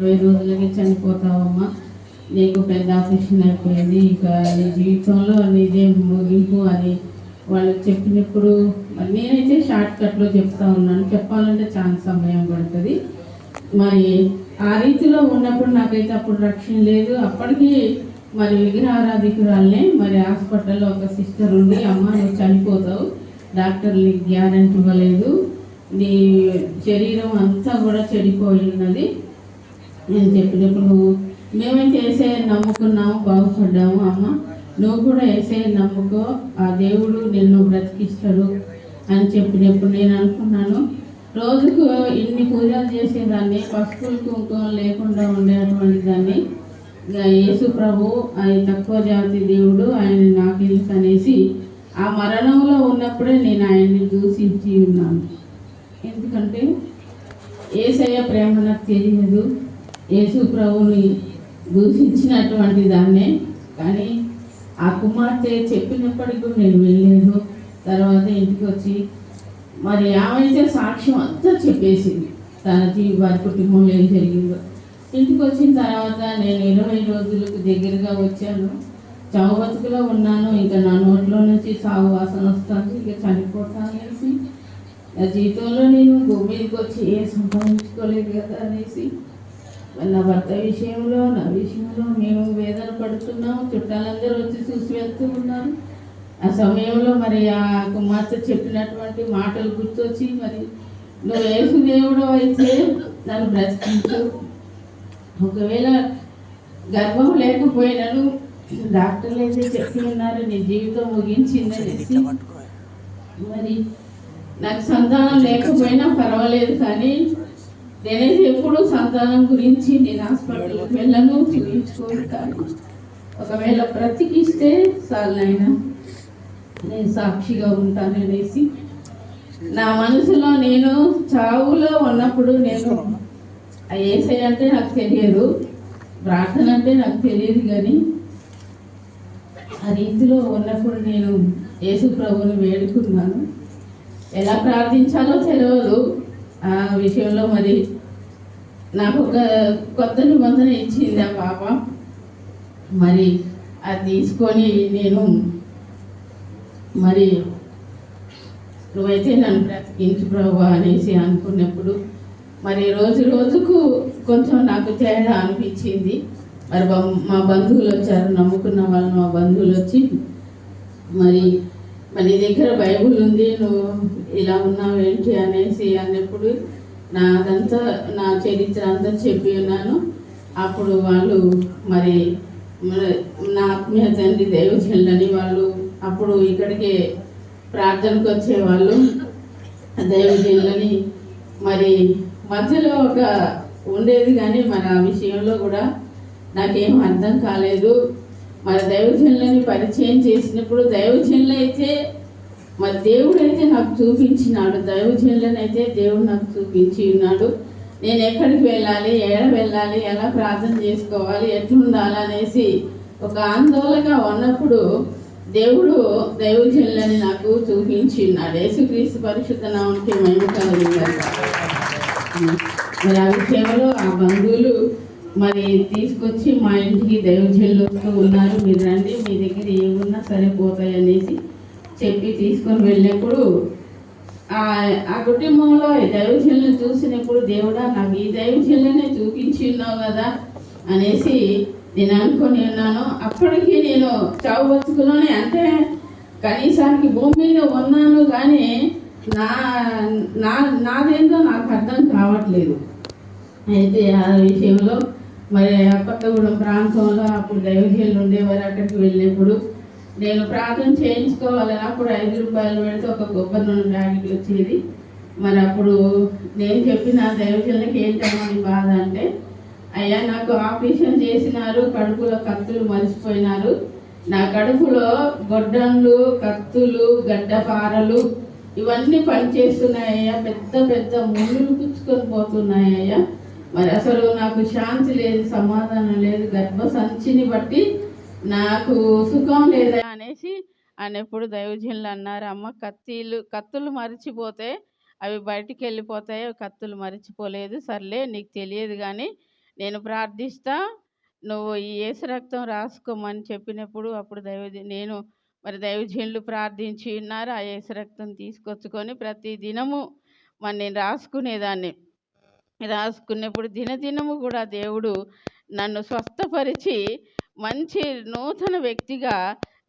ఇరవై రోజులకి చనిపోతావమ్మా. నీకు పెద్ద ఆపరేషన్ అయిపోయింది. ఇక నీ జీవితంలో నీదే ముగింపు అని వాళ్ళు చెప్పినప్పుడు మరి నేనైతే షార్ట్ కట్లో చెప్తా ఉన్నాను. చెప్పాలంటే చాలా సమయం పడుతుంది. మరి ఆ రీతిలో ఉన్నప్పుడు నాకైతే అప్పుడు రక్షణ లేదు. అప్పటికి మరి విగ్రహారాధికురాలనే మరి హాస్పిటల్లో ఒక సిస్టర్ ఉండి అమ్మ నువ్వు చనిపోతావు. డాక్టర్లు గ్యారెంటీ గ్యారంటీ ఇవ్వలేదు. నీ శరీరం అంతా కూడా చెడిపోయి ఉన్నది. నేను చెప్పినప్పుడు నువ్వు మేమైతే ఏసే నమ్ముకున్నాము బాగుపడ్డాము అమ్మ. నువ్వు కూడా ఏసే నమ్ముకో ఆ దేవుడు నిన్ను బ్రతికిస్తాడు అని చెప్పినప్పుడు నేను అనుకున్నాను. రోజుకు ఇన్ని పూజలు చేసేదాన్ని పసుపులు కుంకుమ లేకుండా ఉండేటువంటి దాన్ని. యేసు ప్రభు ఆయన తక్కువ జాతి దేవుడు ఆయన నాకు తెలుసు అనేసి ఆ మరణంలో ఉన్నప్పుడే నేను ఆయన్ని దూషించి ఉన్నాను. ఎందుకంటే ఏసయ్య ప్రేమ నాకు తెలియదు. యేసు ప్రభుని దూషించినటువంటి దాన్నే. కానీ ఆ కుమార్తె చెప్పినప్పటికీ నేను వెళ్ళలేదు. తర్వాత ఇంటికి వచ్చి మరి ఆమెతే సాక్ష్యం అంతా చెప్పేసింది. తన జీవి వారి కుటుంబంలో ఏం జరిగిందో. ఇంటికి వచ్చిన తర్వాత నేను ఇరవై రోజులకు దగ్గరగా వచ్చాను. చావు బతుకులో ఉన్నాను. ఇంకా నా నోట్లో నుంచి సాగు వాసన వస్తుంది. ఇంకా చనిపోతా అనేసి నా జీవితంలో నేను భూమి మీదకి వచ్చి ఏం సంపాదించుకోలేదు కదా అనేసి నా భర్త విషయంలో నా విషయంలో మేము వేదన పడుతున్నాము చుట్టాలందరూ వచ్చి చూసి వెళ్తూ ఉన్నారు. ఆ సమయంలో మరి ఆ కుమార్తె చెప్పినటువంటి మాటలు గుర్తొచ్చి మరి నువ్వు యేసు దేవుడు అయితే నన్ను బ్రతికించు. ఒకవేళ గర్భం లేకపోయినాను డాక్టర్లు అయితే చెప్పి ఉన్నారు. నీ జీవితం ముగించిందనేసి మరి నాకు సంతానం లేకపోయినా పర్వాలేదు కానీ నేనైతే ఎప్పుడు సంతానం గురించి నేను హాస్పిటల్కి వెళ్ళను చూపించుకోను కానీ ఒకవేళ బ్రతికిస్తే చాలు నాయన. నేను సాక్షిగా ఉంటాననేసి నా మనసులో నేను చావులో ఉన్నప్పుడు నేను ఏసై అంటే నాకు తెలియదు. ప్రార్థన అంటే నాకు తెలియదు కానీ ఆ రీతిలో ఉన్నప్పుడు నేను యేసు ప్రభుని వేడుకున్నాను. ఎలా ప్రార్థించాలో తెలియదు ఆ విషయంలో మరి నాకు ఒక కొత్త నిబంధన ఇచ్చింది ఆ పాప మరి అది తీసుకొని నేను మరి నువ్వైతే నన్ను బ్రతికించు ప్రభు అనేసి అనుకున్నప్పుడు మరి రోజు రోజుకు కొంచెం నాకు తేడా అనిపించింది. మరి బం- మా బంధువులు వచ్చారు నమ్ముకున్న వాళ్ళు మా బంధువులు వచ్చి మరి మరి దగ్గర బైబుల్ ఉంది నువ్వు ఇలా ఉన్నావు ఏంటి అనేసి అన్నప్పుడు నాదంతా నా చరిత్ర అంతా చెప్పి ఉన్నాను. అప్పుడు వాళ్ళు మరి నా ఆత్మీయ తండ్రి దైవజనులని వాళ్ళు అప్పుడు ఇక్కడికి ప్రార్థనకు వచ్చేవాళ్ళు. దైవజనులని మరి మధ్యలో ఒక ఉండేది కానీ మరి ఆ విషయంలో కూడా నాకేం అర్థం కాలేదు. మరి దైవజనులని పరిచయం చేసినప్పుడు దైవజనులు అయితే మరి దేవుడు అయితే నాకు చూపించినాడు దైవజనులనైతే దేవుడు నాకు చూపించి ఉన్నాడు నేను ఎక్కడికి వెళ్ళాలి ఏడ వెళ్ళాలి ఎలా ప్రార్థన చేసుకోవాలి ఎట్లుండాలి అనేసి ఒక ఆందోళనగా ఉన్నప్పుడు దేవుడు దైవజనులని నాకు చూపించి ఉన్నాడు యేసుక్రీస్తు పరిశుద్ధ నామకి మేము మరి ఆ విషయంలో ఆ బంధువులు మరి తీసుకొచ్చి మా ఇంటికి దైవజనులు వస్తూ ఉన్నారు. మీరు రండి మీ దగ్గర ఏమున్నా సరే పోతాయి అనేసి చెప్పి తీసుకొని వెళ్ళినప్పుడు ఆ ఆ కుటుంబంలో ఈ దైవజనులను చూసినప్పుడు దేవుడా నాకు ఈ దైవజనులనే చూపించి ఉన్నావు కదా అనేసి నేను అనుకొని ఉన్నాను. అప్పటికి నేను చావు బతుకులోనే అంటే కనీసానికి భూమి మీద ఉన్నాను కానీ నా నా నాదేందో నాకు అర్థం కావట్లేదు. అయితే ఆ విషయంలో మరి కొత్తగూడెం ప్రాంతంలో అప్పుడు దైవజనులు ఉండేవారు అక్కడికి వెళ్ళినప్పుడు నేను ప్రార్థన చేయించుకోవాలని అప్పుడు ఐదు రూపాయలు పెడితే ఒక గొప్ప నూనె ప్యాకెట్ వచ్చేది. మరి అప్పుడు నేను చెప్పిన దైవజనులకి ఏంటమ్మా నీ బాధ అంటే అయ్యా నాకు ఆపరేషన్ చేసినారు కడుపులో కత్తులు మరిచిపోయినారు. నా కడుపులో గొడ్డన్లు కత్తులు గడ్డపారలు ఇవన్నీ పనిచేస్తున్నాయ్యా పెద్ద పెద్ద ముళ్ళు పుచ్చుకొని పోతున్నాయ్యా మరి అసలు నాకు శాంతి లేదు సమాధానం లేదు. గర్భసంచిని బట్టి నాకు సుఖం లేదా అనేసి అని ఎప్పుడు దైవజనులు అన్నారు అమ్మ కత్తిలు కత్తులు మరిచిపోతే అవి బయటికి వెళ్ళిపోతాయి కత్తులు మరిచిపోలేదు. సర్లే నీకు తెలియదు కానీ నేను ప్రార్థిస్తా. నువ్వు ఈ ఏసు రక్తం రాసుకోమని చెప్పినప్పుడు అప్పుడు దైవ నేను మరి దైవజనులు ప్రార్థించి ఉన్నారు ఆ ఏసు రక్తం తీసుకొచ్చుకొని ప్రతి దినము మరి నేను రాసుకునేదాన్ని. రాసుకున్నప్పుడు దినదినము కూడా దేవుడు నన్ను స్వస్థపరిచి మంచి నూతన వ్యక్తిగా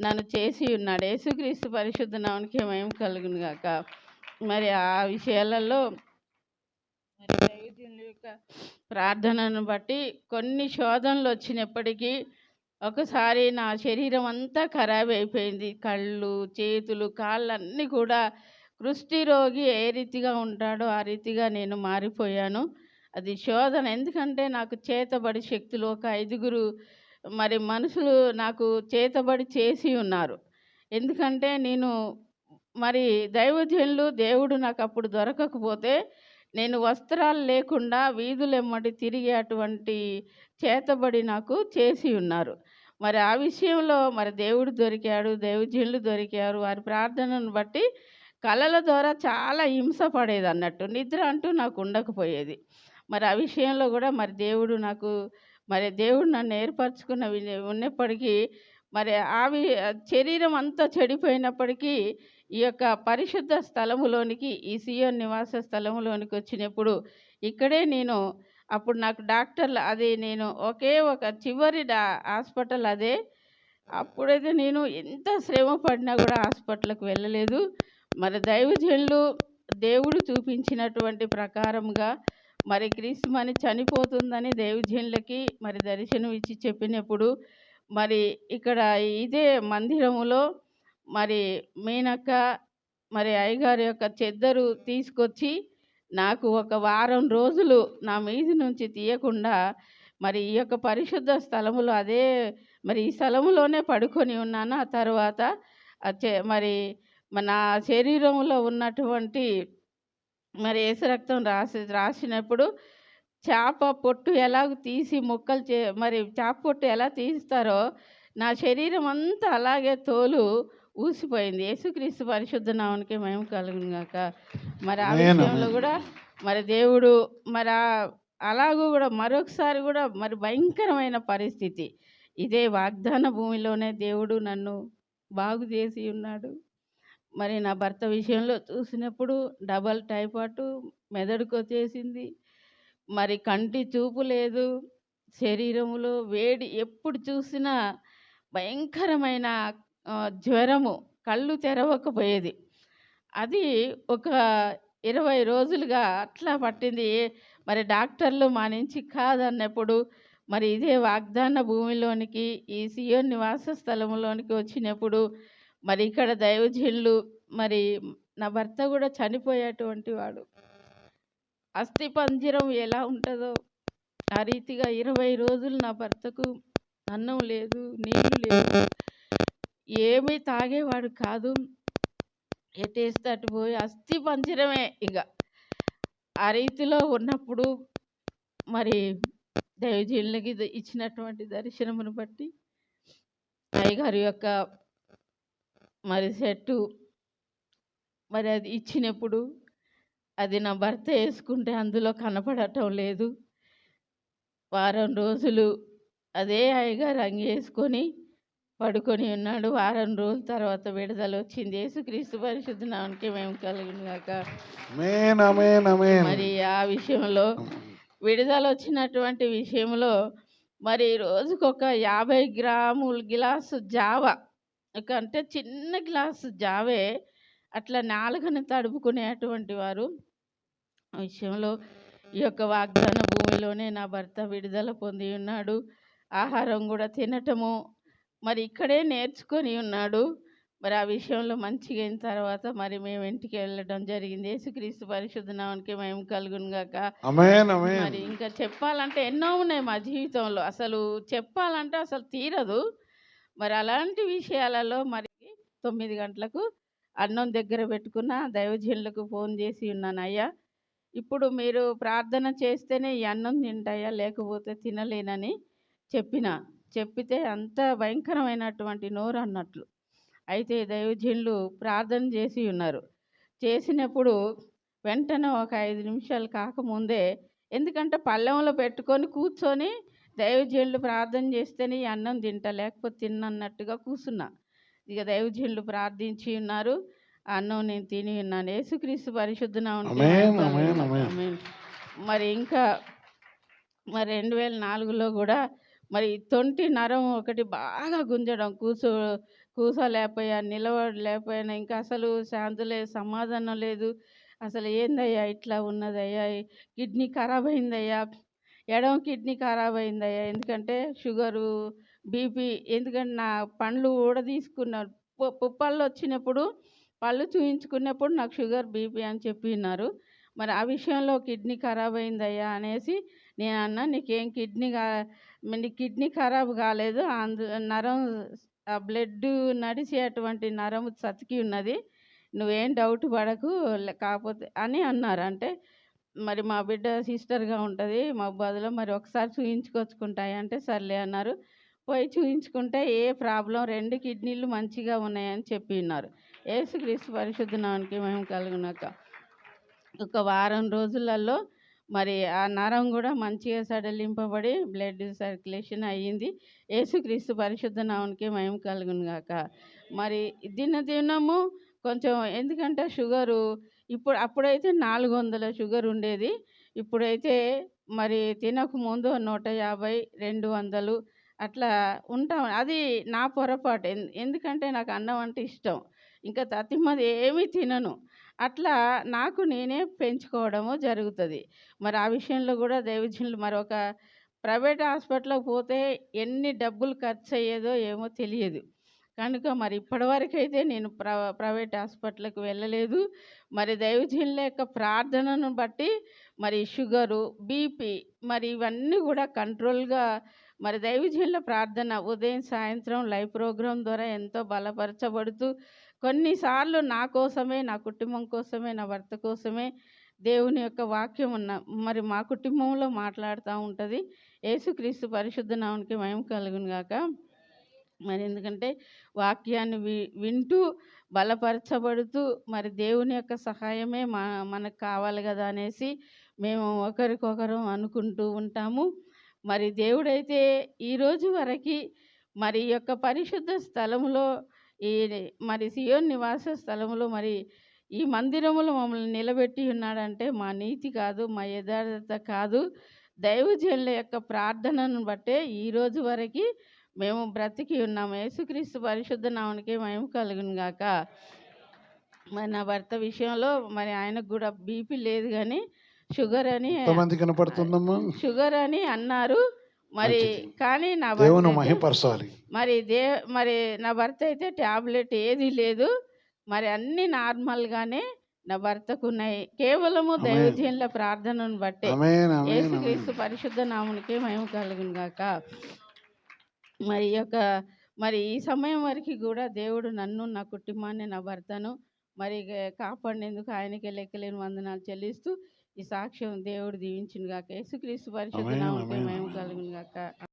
నన్ను చేసి ఉన్నాడు. యేసుక్రీస్తు పరిశుద్ధ నామనికి మేము కలుగును గాక. మరి ఆ విషయాలలో మరి యొక్క ప్రార్థనను బట్టి కొన్ని శోధనలు వచ్చినప్పటికీ ఒకసారి నా శరీరం అంతా ఖరాబ్ అయిపోయింది. కళ్ళు చేతులు కాళ్ళన్నీ కూడా కృష్టి రోగి ఏ రీతిగా ఉంటాడో ఆ రీతిగా నేను మారిపోయాను. అది శోధన. ఎందుకంటే నాకు చేతబడి శక్తులు ఒక ఐదుగురు మరి మనుషులు నాకు చేతబడి చేసి ఉన్నారు. ఎందుకంటే నేను మరి దైవజనులు దేవుడు నాకు అప్పుడు దొరకకపోతే నేను వస్త్రాలు లేకుండా వీధులెమ్మటి తిరిగే అటువంటి చేతబడి నాకు చేసి ఉన్నారు. మరి ఆ విషయంలో మరి దేవుడు దొరికాడు దైవజనులు దొరికారు వారి ప్రార్థనను బట్టి కళల ద్వారా చాలా హింస పడేది అన్నట్టు నిద్ర అంటూ నాకు ఉండకపోయేది. మరి ఆ విషయంలో కూడా మరి దేవుడు నాకు మరి దేవుడు నన్ను ఏర్పరచుకున్న వి- ఉన్నప్పటికీ మరి ఆవి శరీరం అంతా చెడిపోయినప్పటికీ ఈ యొక్క పరిశుద్ధ స్థలములోనికి ఈ సీఎం నివాస స్థలములోనికి వచ్చినప్పుడు ఇక్కడే నేను అప్పుడు నాకు డాక్టర్లు అది నేను ఒకే ఒక చివరి డా హాస్పిటల్ అదే. అప్పుడైతే నేను ఎంత శ్రమ పడినా కూడా హాస్పిటల్కి వెళ్ళలేదు. మరి దైవజనులు దేవుడు చూపించినటువంటి ప్రకారముగా మరి క్రీస్తుమని చనిపోతుందని దైవజనులకి మరి దర్శనం ఇచ్చి చెప్పినప్పుడు మరి ఇక్కడ ఇదే మందిరములో మరి మీనక్క మరి అయ్యగారి యొక్క చెద్దరు తీసుకొచ్చి నాకు ఒక వారం రోజులు నా మీది నుంచి తీయకుండా మరి ఈ యొక్క పరిశుద్ధ స్థలములో అదే మరి ఈ స్థలములోనే పడుకొని ఉన్నాను. ఆ తర్వాత మరి మన శరీరంలో ఉన్నటువంటి మరి ఏసు రక్తం రాసి రాసినప్పుడు చేప పొట్టు ఎలాగ తీసి ముక్కలు చే మరి చేప పొట్టు ఎలా తీస్తారో నా శరీరం అంతా అలాగే తోలు ఊసిపోయింది. యేసుక్రీస్తు పరిశుద్ధ నామానికి మేము కలుగును గాక. మరి ఆ విషయంలో. కూడా మరి దేవుడు మరి అలాగూ కూడా మరొకసారి కూడా మరి భయంకరమైన పరిస్థితి. ఇదే వాగ్దాన భూమిలోనే దేవుడు నన్ను బాగు చేసి ఉన్నాడు. మరి నా భర్త విషయంలో చూసినప్పుడు డబల్ టైఫాయిడ్ మెదడుకు వచ్చేసింది మరి కంటి చూపు లేదు. శరీరంలో వేడి ఎప్పుడు చూసినా భయంకరమైన జ్వరము కళ్ళు తెరవకపోయేది. అది ఒక ఇరవై రోజులుగా అట్లా పట్టింది. మరి డాక్టర్లు మా నుంచి కాదన్నప్పుడు మరి ఇదే వాగ్దాన భూమిలోనికి ఈ సియోన్ నివాస స్థలంలోనికి వచ్చినప్పుడు మరి ఇక్కడ దైవజనులు మరి నా భర్త కూడా చనిపోయేటువంటి వాడు. అస్థి పంజరం ఎలా ఉంటుందో ఆ రీతిగా ఇరవై రోజులు నా భర్తకు అన్నం లేదు నీళ్ళు లేదు. ఏమీ తాగేవాడు కాదు. ఎటేస్తే అటు పోయి అస్థి పంజరమే ఇక. ఆ రీతిలో ఉన్నప్పుడు మరి దైవజీళ్ళకి ఇచ్చినటువంటి దర్శనమును బట్టి అయ్యగారి యొక్క మరి సెట్టు. మరి అది ఇచ్చినప్పుడు అది నా భర్త వేసుకుంటే అందులో కనపడటం లేదు. వారం రోజులు అదే అయ్యగారు అంగి వేసుకొని పడుకొని ఉన్నాడు. వారం రోజుల తర్వాత విడుదల వచ్చింది. యేసుక్రీస్తు పరిశుద్ధ నామనికి మేము కలిగిన గాక. అమేన్ అమేన్ అమేన్. మరి ఆ విషయంలో విడుదల వచ్చినటువంటి విషయంలో మరి రోజుకొక యాభై గ్రాముల గిలాసు జావ అంటే చిన్న గ్లాసు జావే అట్లా నాలుకని తడుపుకునేటువంటి వారు. ఆ విషయంలో ఈ యొక్క వాగ్దాన భూమిలోనే నా భర్త విడుదల పొంది ఉన్నాడు. ఆహారం కూడా తినటము మరి ఇక్కడే నేర్చుకొని ఉన్నాడు. మరి ఆ విషయంలో మంచిగా అయిన తర్వాత మరి మేము ఇంటికి వెళ్ళడం జరిగింది. యేసుక్రీస్తు పరిశుద్ధ నామానికి మేము కలుగును గాక. మరి ఇంకా చెప్పాలంటే ఎన్నో ఉన్నాయి మా జీవితంలో. అసలు చెప్పాలంటే అసలు తీరదు. మరి అలాంటి విషయాలలో మరి తొమ్మిది గంటలకు అన్నం దగ్గర పెట్టుకున్న దైవజనులకు ఫోన్ చేసి ఉన్నాను అయ్యా ఇప్పుడు మీరు ప్రార్థన చేస్తేనే ఈ అన్నం తింటాయా? లేకపోతే తినలేనని చెప్పిన. చెప్పితే అంత భయంకరమైనటువంటి నోరు అన్నట్లు. అయితే దైవజనులు ప్రార్థన చేసి ఉన్నారు. చేసినప్పుడు వెంటనే ఒక ఐదు నిమిషాలు కాకముందే ఎందుకంటే పళ్ళెంలో పెట్టుకొని కూర్చొని దైవజనులు ప్రార్థన చేస్తేనే ఈ అన్నం తింటా లేకపోతే తిన్నన్నట్టుగా కూర్చున్నా ఇక దైవజనులు ప్రార్థించి ఉన్నారు అన్నం నేను తిని ఉన్నాను యేసుక్రీస్తు పరిశుద్ధ నామమునకి ఆమేన్, మహిమ ఆమేన్, కలుగును గాక. ఆమేన్. ఆమేన్. మరి ఇంకా మరి రెండు వేల నాలుగులో కూడా మరి తొంటి నరం ఒకటి బాగా గుంజడం కూర్చో కూర్చోలేకపోయా నిలబడలేకపోయినా ఇంకా అసలు శాంతి లేదు సమాధానం లేదు అసలు ఏందయ్యా ఇట్లా ఉన్నదయ్యా కిడ్నీ ఖరాబ్ అయిందయ్యా ఎడమ కిడ్నీ ఖరాబ్ అయిందయ్యా. ఎందుకంటే షుగరు బీపీ ఎందుకంటే నా పండ్లు కూడా తీసుకున్నారు పుప్పళ్ళు వచ్చినప్పుడు పళ్ళు చూయించుకున్నప్పుడు నాకు షుగర్ బీపీ అని చెప్పినారు మరి ఆ విషయంలో కిడ్నీ ఖరాబ్ అయిందయ్యా అనేసి నేను అన్నా నీకేం కిడ్నీ కా నీ కిడ్నీ ఖరాబ్ కాలేదు. అందు నరం ఆ బ్లడ్ నడిచే అటువంటి నరం చతికి ఉన్నది. నువ్వేం డౌట్ పడకు లే- కాకపోతే అని అన్నారు. అంటే మరి మా బిడ్డ సిస్టర్గా ఉంటుంది. మా బదులు మరి ఒకసారి చూయించుకొచ్చుకుంటాయి అంటే సర్లే అన్నారు. పోయి చూయించుకుంటే ఏ ప్రాబ్లం రెండు కిడ్నీలు మంచిగా ఉన్నాయని చెప్పి ఉన్నారు ఏసుక్రీస్తు పరిశుద్ధనానికి మేము కలుగునాక. ఒక వారం రోజులలో మరి ఆ నరం కూడా మంచిగా సడలింపబడి బ్లడ్ సర్క్యులేషన్ అయ్యింది. ఏసుక్రీస్తు పరిశుద్ధ నామనికి మేము కలుగునుగాక. మరి దిన దినము కొంచెం ఎందుకంటే షుగరు ఇప్పుడు అప్పుడైతే నాలుగు వందల షుగర్ ఉండేది. ఇప్పుడైతే మరి తినకముందు నూట యాభై రెండు వందలు అట్లా ఉంటాం. అది నా పొరపాటు. ఎందుకంటే నాకు అన్నం అంటే ఇష్టం. ఇంకా తతిమది ఏమీ తినను. అట్లా నాకు నేనే పెంచుకోవడము జరుగుతుంది. మరి ఆ విషయంలో కూడా దైవజనులు మరి ఒక ప్రైవేట్ హాస్పిటల్కి పోతే ఎన్ని డబ్బులు ఖర్చు అయ్యేదో ఏమో తెలియదు. కనుక మరి ఇప్పటివరకైతే నేను ప్ర ప్రైవేట్ హాస్పిటల్కి వెళ్ళలేదు. మరి దైవజనుల యొక్క ప్రార్థనను బట్టి మరి షుగరు బీపీ మరి ఇవన్నీ కూడా కంట్రోల్గా మరి దైవజనుల ప్రార్థన ఉదయం సాయంత్రం లైవ్ ప్రోగ్రాం ద్వారా ఎంతో బలపరచబడుతూ కొన్నిసార్లు నా కోసమే నా కుటుంబం కోసమే నా భర్త కోసమే దేవుని యొక్క వాక్యం ఉన్న మరి మా కుటుంబంలో మాట్లాడుతూ ఉంటుంది. యేసుక్రీస్తు పరిశుద్ధ నామనికి మయం కలుగును గాక మరి ఎందుకంటే వాక్యాన్ని వి వింటూ బలపరచబడుతూ మరి దేవుని యొక్క సహాయమే మా మనకు కావాలి కదా అనేసి మేము ఒకరికొకరు అనుకుంటూ ఉంటాము. మరి దేవుడైతే ఈరోజు వరకు మరి యొక్క పరిశుద్ధ స్థలంలో ఈ మరి సియోన్ నివాస స్థలంలో మరి ఈ మందిరములో మమ్మల్ని నిలబెట్టి ఉన్నాడంటే మా నీతి కాదు మా యథార్థత కాదు. దైవజనుల యొక్క ప్రార్థనను బట్టే ఈరోజు వరకు మేము బ్రతికి ఉన్నాము. యేసుక్రీస్తు పరిశుద్ధ నామనికి మేము కలుగును గాక. మరి నా భర్త విషయంలో మరి ఆయనకు కూడా బీపీ లేదు కానీ షుగర్ అని ఎంతమంది కనపడుతుందమ్మా? షుగర్ అని అన్నారు. మరి. కానీ నా దేవుని భర్త మహిపరచాలి. మరి దే మరి నా భర్త అయితే ట్యాబ్లెట్ ఏది లేదు. మరి అన్ని నార్మల్గానే నా భర్తకు ఉన్నాయి. కేవలము. దైవజనుల ప్రార్థనను బట్టే. యేసుక్రీస్తు పరిశుద్ధ నామునికి మేము కలుగును గాక. మరి ఈ యొక్క మరి ఈ సమయం వరకు కూడా దేవుడు నన్ను నా కుటుంబాన్ని నా భర్తను మరి కాపాడినందుకు ఆయనకే లెక్కలేని వందనాలు చెల్లిస్తూ ఈ సాక్ష్యం దేవుడు దీవించును గాక యేసుక్రీస్తు పరిశుద్ధ ఆమేన్. మేము కలుగును గాక